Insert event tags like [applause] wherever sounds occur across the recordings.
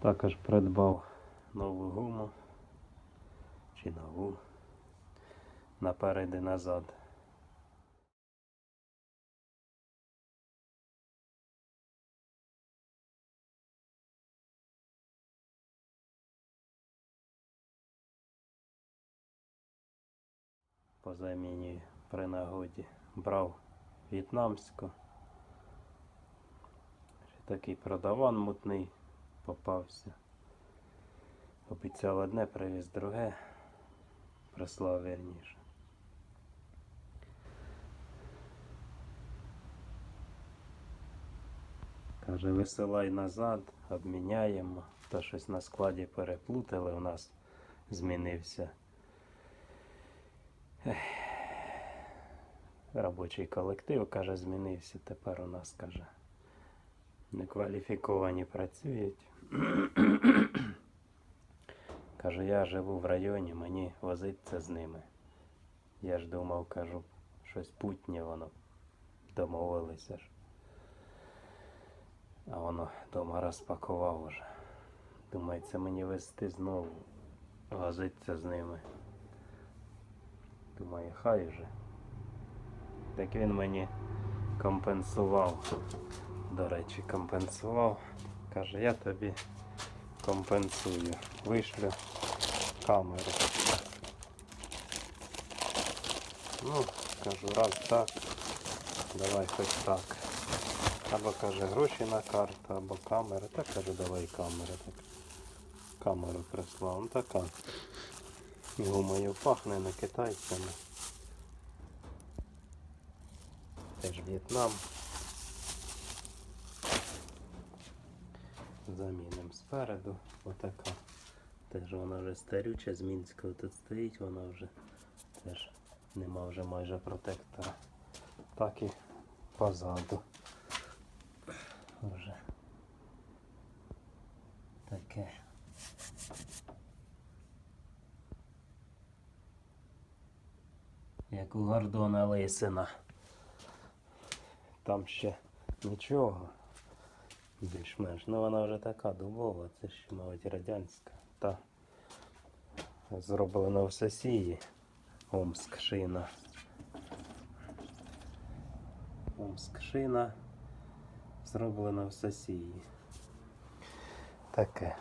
Також придбав нову гуму чи нову наперед і назад. По заміні при нагоді брав в'єтнамську. Такий продаван мутний попався. Обіцяв одне, привіз друге. Прислав вірніше. Каже, висилай назад, обміняємо. То щось на складі переплутали, у нас змінився. Ех. Робочий колектив, каже, змінився. Тепер у нас, каже, некваліфіковані працюють. [coughs] Каже, я живу в районі, мені возиться з ними. Я ж думав, кажу, щось путнє воно. Домовилися ж. А воно дома розпакував уже. Думаю, це мені вести знову. Возиться з ними. Думаю, хай вже. Так він мені компенсував. До речі, компенсував. Каже, я тобі компенсую. Вишлю камеру. Ну, кажу, раз так, давай хоч так. Або каже гроші на карту, або камера. Та кажу, давай камера. Так. Камеру прислав. Ну така. Гумою пахне не китайцями. Теж В'єтнам. Замінимо спереду. Отака. Теж вона вже старюча з Мінського тут стоїть, вона вже теж нема вже майже протектора. Так і позаду. Вже таке. Як у Гордона Лисина. Там ще нічого. Більш-менш. Ну вона вже така дубова, це ще, мабуть, радянська. Та зроблена в Сосії. Омск шина. Омск шина. Зроблена в Сосії. Таке.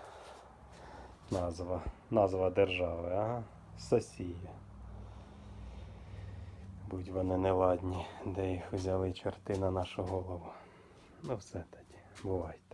Назва. Назва держави, ага. Сосія. Будь вони неладні, де їх взяли чорти на нашу голову. Ну все тоді, бувайте.